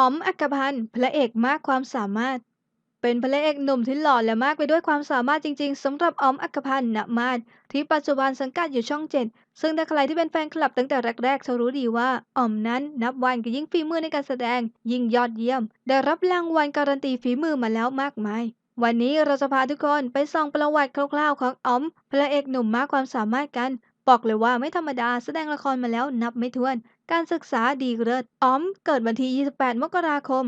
อ๋อม อักพันธ์ พระเอกมากความสามารถ เป็นพระเอกหนุ่มที่หล่อและมากไปด้วยความสามารถจริงๆสำหรับอ๋อม อักพันธ์ณมาศที่ปัจจุบันสังกัดอยู่ช่อง7ซึ่งถ้าใครที่เป็นแฟนคลับตั้งแต่แรกๆจะรู้ดีว่าอ๋อมนั้นนับวันก็ยิ่งฝีมือในการแสดง ยิ่งยอดเยี่ยม ได้รับรางวัลการันตีฝีมือมาแล้วมากมายวันนี้เราจะพาทุกคนไปส่องประวัติคร่าวๆของอ๋อม พระเอกหนุ่มมากความสามารถกัน บอกเลยว่าไม่ธรรมดาแสดงละครมาแล้วนับไม่ถ้วน การศึกษาดีเลิศอ๋อมเกิดวันที่ 28 มกราคม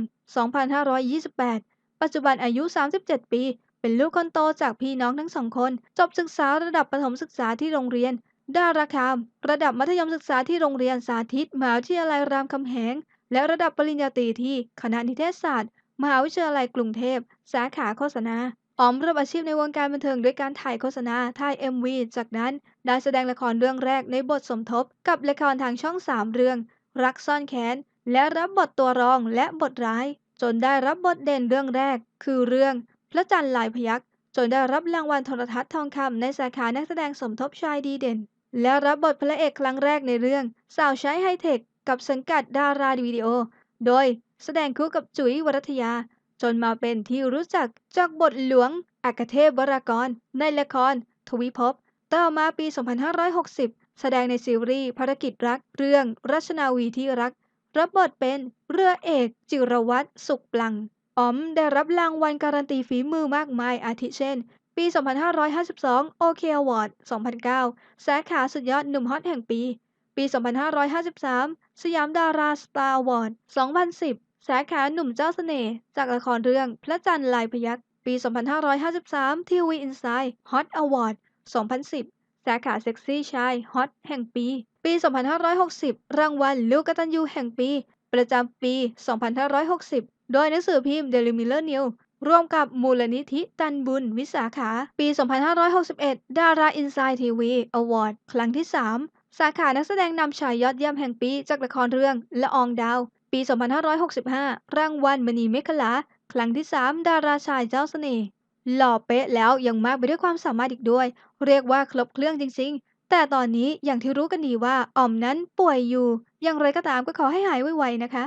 2528 ปัจจุบันอายุ 37 ปี เป็นลูกคนโตจากพี่น้องทั้งสองคน จบศึกษาระดับประถมศึกษาที่โรงเรียนดาราคาม ระดับมัธยมศึกษาที่โรงเรียนสาธิตมหาวิทยาลัยรามคำแหง และระดับปริญญาตรีที่คณะนิเทศศาสตร์ มหาวิทยาลัยกรุงเทพ สาขาโฆษณา อ๋อมเริ่มอาชีพในวงการบันเทิงด้วยการถ่ายโฆษณา ถ่าย MV จากนั้นได้แสดงละครเรื่องแรกในบทสมทบ กับละครทางช่อง 3 เรื่อง รักซ่อนแค้น และรับบทตัวรองและบทร้าย จนได้รับบทเด่นเรื่องแรก คือเรื่อง พระจันทร์ลายพยัคฆ์จนได้รับรางวัลโทรทัศน์ทองคำในสาขานักแสดงสมทบชายดีเด่น และรับบทพระเอกครั้งแรกในเรื่อง สาวใช้ไฮเทค กับสังกัดดาราวิดีโอ โดยแสดงคู่กับจุ๋ยวรัตยา จนมาเป็นที่รู้จักจากบทหลวงอัครเทพวรากร ในละคร ทวิภพต่อมาปี 2560 แสดงในซีรีส์ภารกิจรักเรื่องรัชนาวีที่รัก รับบทเป็นเรือเอกจิรวัตรสุขปลังอ๋อมได้รับรางวัลการันตีฝีมือมากมายอาทิเช่น ปี 2552 โอเคอวอร์ด 2009 สาขาสุดยอดหนุ่มฮอตแห่งปี ปี 2553 สยามดาราสตาร์วอร์ด 2010 สาขาหนุ่มเจ้าเสน่ห์ จากละครเรื่องพระจันทร์ลายพยัคฆ์ปี 2553 ทีวีอินไซด์ฮอตอวอร์ด 2010 สาขาเซ็กซี่ชายฮอตแห่งปี ปี 2560 รางวัลลูกกตัญญูแห่งปี ประจำปี 2560 โดยหนังสือพิมพ์ Daily Mirror News ร่วมกับมูลนิธิตันบุญวิสาขา ปี 2561 ดาราอินไซด์ทีวีอวอร์ด ครั้งที่ 3 สาขานักแสดงนำชายยอดเยี่ยมแห่งปีจากละครเรื่องละอองดาว ปี 2565 รางวัลมณีเมขลาครั้งที่ 3 ดาราชายเจ้าเสน่ห์หล่อเป๊ะแล้วยังมากไปด้วยความสามารถอีกด้วย เรียกว่าครบเครื่องจริง ๆ แต่ตอนนี้อย่างที่รู้กันดีว่าออมนั้นป่วยอยู่ อย่างไรก็ตามก็ขอให้หายไวๆนะคะ